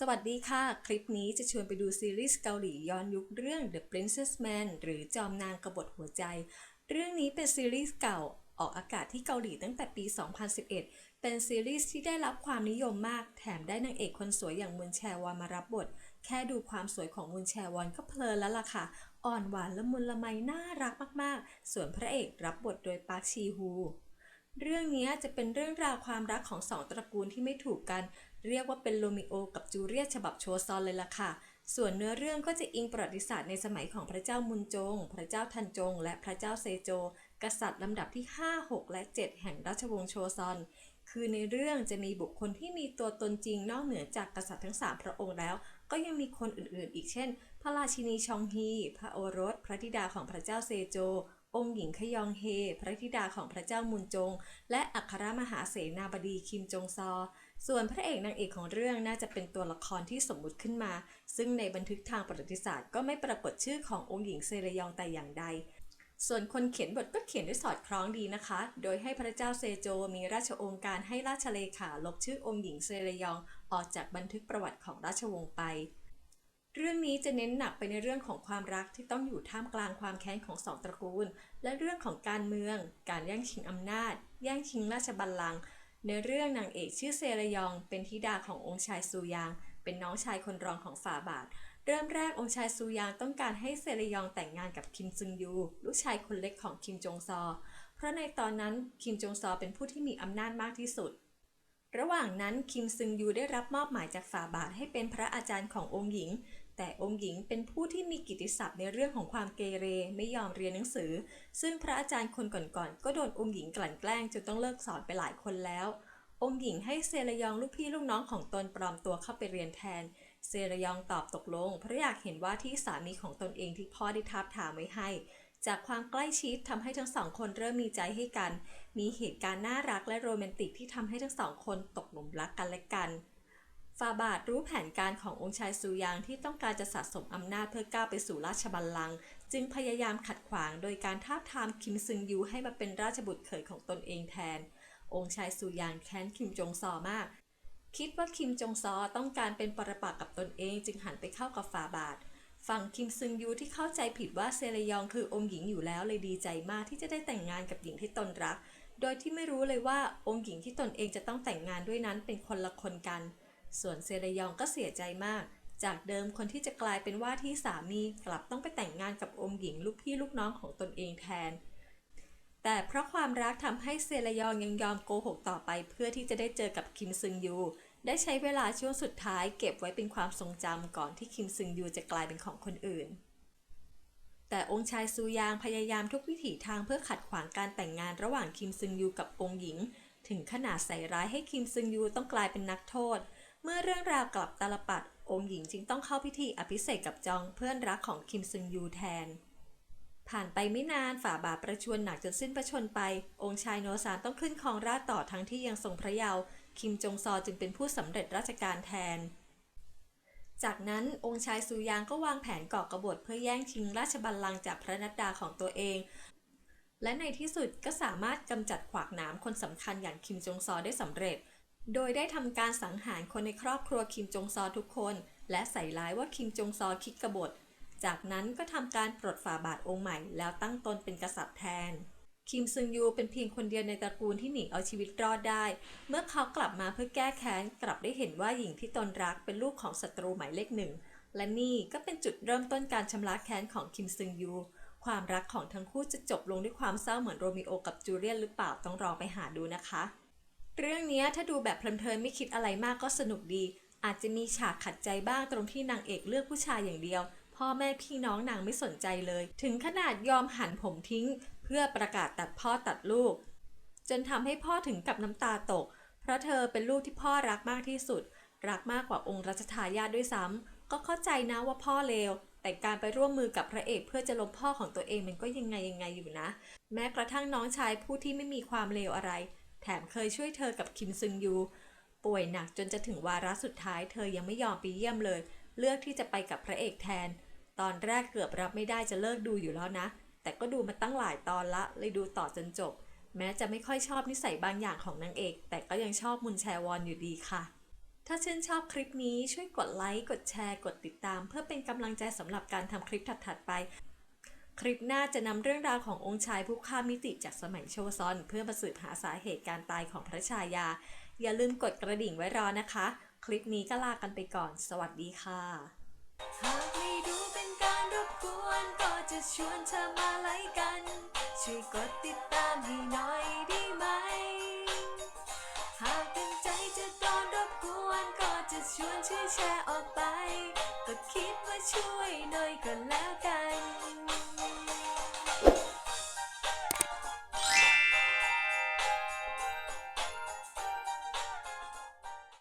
สวัสดีค่ะ คลิปนี้จะชวนไปดูซีรีส์เกาหลีย้อนยุคเรื่อง The Princess Man หรือจอมนางกบฏหัวใจ เรื่องนี้เป็นซีรีส์เก่าออกอากาศที่เกาหลีตั้งแต่ปี 2011 เป็นซีรีส์ที่ได้รับความนิยมมาก แถมได้นางเอกคนสวยอย่างมุนแชวอนมารับบท แค่ดูความสวยของมุนแชวอนก็เพลินแล้วล่ะค่ะ อ่อนหวานละมุนละไมน่ารักมาก ๆ ส่วนพระเอกรับบทโดยปาร์คชีฮู เรื่องนี้จะเป็นเรื่องราวความรักของสองตระกูลที่ไม่ถูกกัน เรียกว่าเป็นโรมิโอกับจูเลียตฉบับโชซอนเลยล่ะค่ะ ส่วนเนื้อเรื่องก็จะอิงประวัติศาสตร์ในสมัยของพระเจ้ามุนจง พระเจ้าทันจง และพระเจ้าเซโจ กษัตริย์ลำดับที่ 5 6 และ 7 แห่งราชวงศ์โชซอน คือในเรื่องจะมีบุคคลที่มีตัวตนจริงนอกเหนือจากกษัตริย์ทั้ง 3 พระองค์แล้ว ก็ยังมีคนอื่นๆ อีกเช่น พระราชินีชองฮี พระโอรส พระธิดาของพระเจ้าเซโจ องค์หญิงขยองเฮ พระธิดาของพระเจ้ามุนจง และอัครมหาเสนาบดีคิมจงซอ ส่วนพระเอกนางเอกของเรื่องน่าจะเป็นตัวละครที่สมมุติขึ้นมา ซึ่งในบันทึกทางประวัติศาสตร์ก็ไม่ปรากฏชื่อขององค์หญิงเซรยองแต่อย่างใด ส่วนคนเขียนบทก็เขียนด้วยสอดคล้องดีนะคะ โดยให้พระเจ้าเซโจมีราชองค์การให้ราชเลขาลบชื่อองค์หญิงเซรยอง ออกจากบันทึกประวัติของราชวงศ์ไป เรื่องนี้จะเน้นหนักไปในเรื่องของความรักที่ต้องอยู่ท่ามกลางความแค้นของสองตระกูล และเรื่องของการเมือง การแย่งชิงอำนาจ แย่งชิงราชบัลลังก์ในเรื่องนางเอกชื่อเซรยอง เป็นธิดาขององค์ชายซูยาง เป็นน้องชายคนรองของฝ่าบาท เริ่มแรกองค์ชายซูยางต้องการให้เซรยองแต่งงานกับคิมซึงยู ลูกชายคนเล็กของคิมจงซอ เพราะในตอนนั้นคิมจงซอเป็นผู้ที่มีอำนาจมากที่สุดระหว่างนั้นคิมซึงยูได้รับมอบหมายจากฝ่าบาทให้เป็นพระอาจารย์ขององค์หญิง แต่องค์หญิงเป็นผู้ที่มีกิตติศัพท์ในเรื่องของความเกเรไม่ยอมเรียนหนังสือ ซึ่งพระอาจารย์คนก่อนๆก็โดนองค์หญิงกลั่นแกล้งจนต้องเลิกสอนไปหลายคนแล้ว องค์หญิงให้เซรยองลูกพี่ลูกน้องของตนปลอมตัวเข้าไปเรียนแทน เซรยองตอบตกลง เพราะอยากเห็นว่าที่สามีของตนเองที่พ่อได้ทับถามไว้ให้ จากความใกล้ชิดทำให้ทั้งสองคนเริ่มมีใจให้กัน มีเหตุการณ์น่ารักและโรแมนติกที่ทำให้ทั้งสองคนตกหลุมรักกันและกัน ฟาบาทรู้แผนการขององค์ชายซูยางที่ต้องการจะสะสมอำนาจเพื่อก้าวไปสู่ราชบัลลังก์จึงพยายามขัดขวางโดยการท้าทามคิมซึงยูให้มาเป็นราชบุตรเขยของตนเองแทน องค์ชายซูยางแค้นคิมจงซอมาก คิดว่าคิมจงซอต้องการเป็นปรปักษ์กับตนเองจึงหันไปเข้ากับฟาบาทฝั่งคิมซึงยูที่เข้าใจผิดว่าเซเลยองคือองค์หญิงอยู่แล้วเลยดีใจมากที่จะได้แต่งงานกับหญิงที่ตนรัก โดยที่ไม่รู้เลยว่าองค์หญิงที่ตนเองจะต้องแต่งงานด้วยนั้นเป็นคนละคนกัน ส่วนเซเลยองก็เสียใจมาก จากเดิมคนที่จะกลายเป็นว่าที่สามีกลับต้องไปแต่งงานกับองค์หญิงลูกพี่ลูกน้องของตนเองแทน แต่เพราะความรักทำให้เซเลยองยังยอมโกหกต่อไปเพื่อที่จะได้เจอกับคิมซึงยู ได้ใช้เวลาช่วงสุดท้ายเก็บไว้เป็นความทรงจำก่อนที่คิมซึงยูจะกลายเป็นของคนอื่นแต่องค์ชายซูยางพยายามทุกวิถีทางเพื่อขัดขวางการแต่งงานระหว่างคิมซึงยูกับองค์หญิง ถึงขนาดใส่ร้ายให้คิมซึงยูต้องกลายเป็นนักโทษ เมื่อเรื่องราวกลับตาลปัดองค์หญิงจึงต้องเข้าพิธีอภิเษกกับจองเพื่อนรักของคิมซึงยูแทน ผ่านไปไม่นานฝ่าบาทประชวรหนักจนสิ้นพระชนไป องค์ชายโนซานต้องขึ้นครองราชต่อทั้งที่ยังทรงพระเยาว์คิมจงซอจึงเป็นผู้สำเร็จราชการแทน จากนั้นองค์ชายซูยางก็วางแผนก่อกบฏเพื่อแย่งชิงราชบัลลังก์จากพระนัดดาของตัวเอง และในที่สุดก็สามารถกำจัดขวากหนามคนสำคัญอย่างคิมจงซอได้สำเร็จ โดยได้ทำการสังหารคนในครอบครัวคิมจงซอทุกคน และใส่ร้ายว่าคิมจงซอคิดกบฏ จากนั้นก็ทำการปลดฝ่าบาทองค์ใหม่ แล้วตั้งตนเป็นกษัตริย์แทน คิมซึงยูเป็นเพียงคนเดียวในตระกูลที่หนีเอาชีวิตรอดได้ เมื่อเขากลับมาเพื่อแก้แค้น กลับได้เห็นว่าหญิงที่ตนรักเป็นลูกของศัตรูหมายเลขหนึ่ง และนี่ก็เป็นจุดเริ่มต้นการชำระแค้นของคิมซึงยู ความรักของทั้งคู่จะจบลงด้วยความเศร้าเหมือนโรมิโอกับจูเลียนหรือเปล่าต้องรอไปหาดูนะคะ เรื่องนี้ถ้าดูแบบเพลินๆไม่คิดอะไรมากก็สนุกดี อาจจะมีฉากขัดใจบ้างตรงที่นางเอกเลือกผู้ชายอย่างเดียว พ่อแม่พี่น้องนางไม่สนใจเลย ถึงขนาดยอมหันผมทิ้ง เพื่อประกาศตัดพ่อตัดลูก จนทำให้พ่อถึงกับน้ำตาตก เพราะเธอเป็นลูกที่พ่อรักมากที่สุด รักมากกว่าองค์รัชทายาทด้วยซ้ำก็เข้าใจนะว่าพ่อเลวแต่การไปร่วมมือกับพระเอกเพื่อจะล้มพ่อของตัวเองมันก็ยังไงยังไงอยู่นะ แม้กระทั่งน้องชายผู้ที่ไม่มีความเลวอะไร แถมเคยช่วยเธอกับคิมซึงยู ป่วยหนักจนจะถึงวาระสุดท้าย เธอยังไม่ยอมไปเยี่ยมเลย เลือกที่จะไปกับพระเอกแทน ตอนแรกเกือบรับไม่ได้จะเลิกดูอยู่แล้วนะ แต่ก็ดูมาตั้งหลายตอนละ เลยดูต่อจนจบ แม้จะไม่ค่อยชอบนิสัยบางอย่างของนางเอก แต่ก็ยังชอบมุนแชวอนอยู่ดีค่ะ ถ้าชื่นชอบคลิปนี้ช่วยกดไลค์ กดแชร์ กดติดตาม เพื่อเป็นกำลังใจสำหรับการทำคลิปถัดๆไป คลิปหน้าจะนำเรื่องราวขององค์ชายผู้ข้ามมิติจากสมัยโชซอน เพื่อมาสืบหาสาเหตุการตายของพระชายา อย่าลืมกดกระดิ่งไว้รอนะคะ คลิปนี้ก็ลากันไปก่อน สวัสดีค่ะหากไม่ดูเป็นการรบกวนก็จะชวนเธอมาไลค์กัน ช่วยกดติดตามให้หน่อยได้ไหม หากเป็นใจจะโดนรบกวนก็จะชวนช่วยแชร์ออกไป ก็คิดว่าช่วยหน่อยก็แล้วกัน